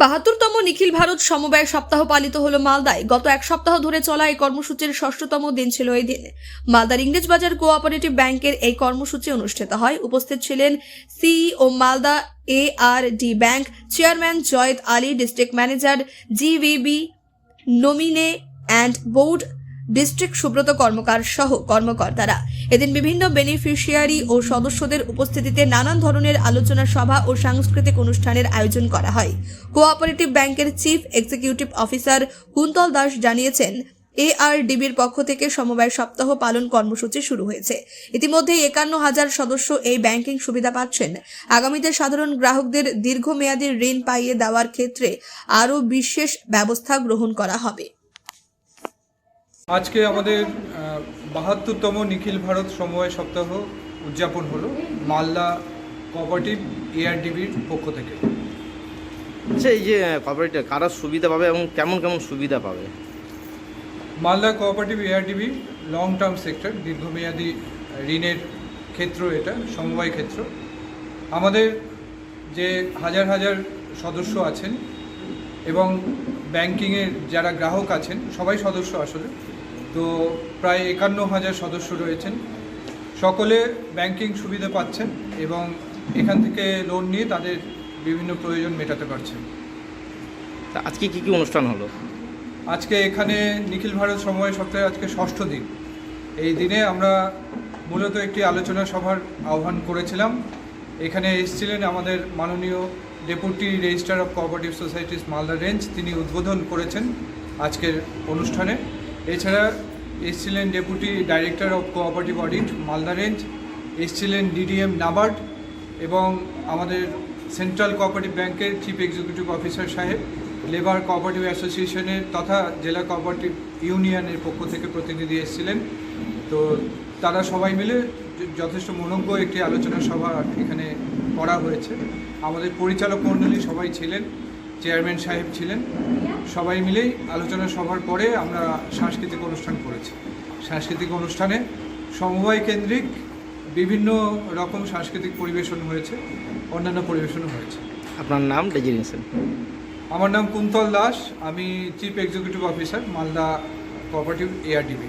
বাহাত্তরতম নিখিল ভারত সমবায় সপ্তাহ পালিত হল মালদায়। গত এক সপ্তাহ ধরে চলা এই কর্মসূচির ষষ্ঠতম দিন ছিল এই দিন। মালদার ইংরেজ বাজার কোঅপারেটিভ ব্যাংকের এই কর্মসূচি অনুষ্ঠিত হয়। উপস্থিত ছিলেন CEO Malda A R D bank chairman Zayed Ali, district manager GVB, nominee and board district Subrata Karmakar সহ কর্মকর্তারা। এদিন বিভিন্ন বেনিফিশিয়ারি ও সদস্যদের উপস্থিতিতে নানান ধরনের আলোচনা সভা ও সাংস্কৃতিক অনুষ্ঠানের আয়োজন করা হয়। কোঅপারেটিভ ব্যাংকের chief executive officer Kuntal Das জানিয়েছেন এআরডিবির পক্ষ থেকে সমবায় সপ্তাহ পালন কর্মসূচি শুরু হয়েছে। ইতিমধ্যে একান্ন হাজার সদস্য এই ব্যাংকিং সুবিধা পাচ্ছেন। আগামীতে সাধারণ গ্রাহকদের দীর্ঘমেয়াদী ঋণ পাইয়ে দেওয়ার ক্ষেত্রে আরও বিশেষ ব্যবস্থা গ্রহণ করা হবে। আজকে আমাদের বাহাত্তরতম নিখিল ভারত সমবায় সপ্তাহ উদযাপন হলো মালদা কোঅপারেটিভ এআরডিবির পক্ষ থেকে। আচ্ছা এই যে কর্পোরেটে কারা সুবিধা পাবে এবং কেমন কেমন সুবিধা পাবে? Malda cooperative ARDB long term sector দীর্ঘমেয়াদী ঋণের ক্ষেত্র এটা সমবায় ক্ষেত্র। আমাদের যে হাজার হাজার সদস্য আছেন এবং ব্যাংকিংয়ের যারা গ্রাহক আছেন সবাই সদস্য আসলে। তো প্রায় একান্ন হাজার সদস্য রয়েছেন। সকলে ব্যাংকিং সুবিধা পাচ্ছেন এবং এখান থেকে লোন নিয়ে তাদের বিভিন্ন প্রয়োজন মেটাতে পারছেন। তা আজকে কি কি অনুষ্ঠান হলো? আজকে এখানে নিখিল ভারত সময় সপ্তাহে আজকে ষষ্ঠ দিন। এই দিনে আমরা মূলত একটি আলোচনা সভার আহ্বান করেছিলাম। এখানে এসেছিলেন আমাদের মাননীয় deputy registrar of cooperative societies Malda range, তিনি উদ্বোধন করেছেন আজকের অনুষ্ঠানে। এছাড়া এসেছিলেন deputy director of cooperative audit Malda range, এসেছিলেন ডিডিএম নাবার্ড এবং আমাদের সেন্ট্রাল কোঅপারেটিভ ব্যাংকের চিফ এক্সিকিউটিভ অফিসার সাহেব, লেবার কোঅপারেটিভ অ্যাসোসিয়েশনের তথা জেলা কোঅপারেটিভ ইউনিয়নের পক্ষ থেকে প্রতিনিধি এসেছিলেন। তো তারা সবাই মিলে যথেষ্ট মনজ্ঞ একটি আলোচনা সভা এখানে করা হয়েছে। আমাদের পরিচালক মণ্ডলী সবাই ছিলেন চেয়ারম্যান সাহেব ছিলেন। সবাই মিলেই আলোচনা সভার পরে আমরা সাংস্কৃতিক অনুষ্ঠান করেছি। সাংস্কৃতিক অনুষ্ঠানে সমবায় কেন্দ্রিক বিভিন্ন রকম সাংস্কৃতিক পরিবেশন হয়েছে অন্যান্য পরিবেশনও হয়েছে। আপনার নাম ডেজিনেশন আমার নাম কুন্তল দাস আমি chief executive officer Malda cooperative ARDB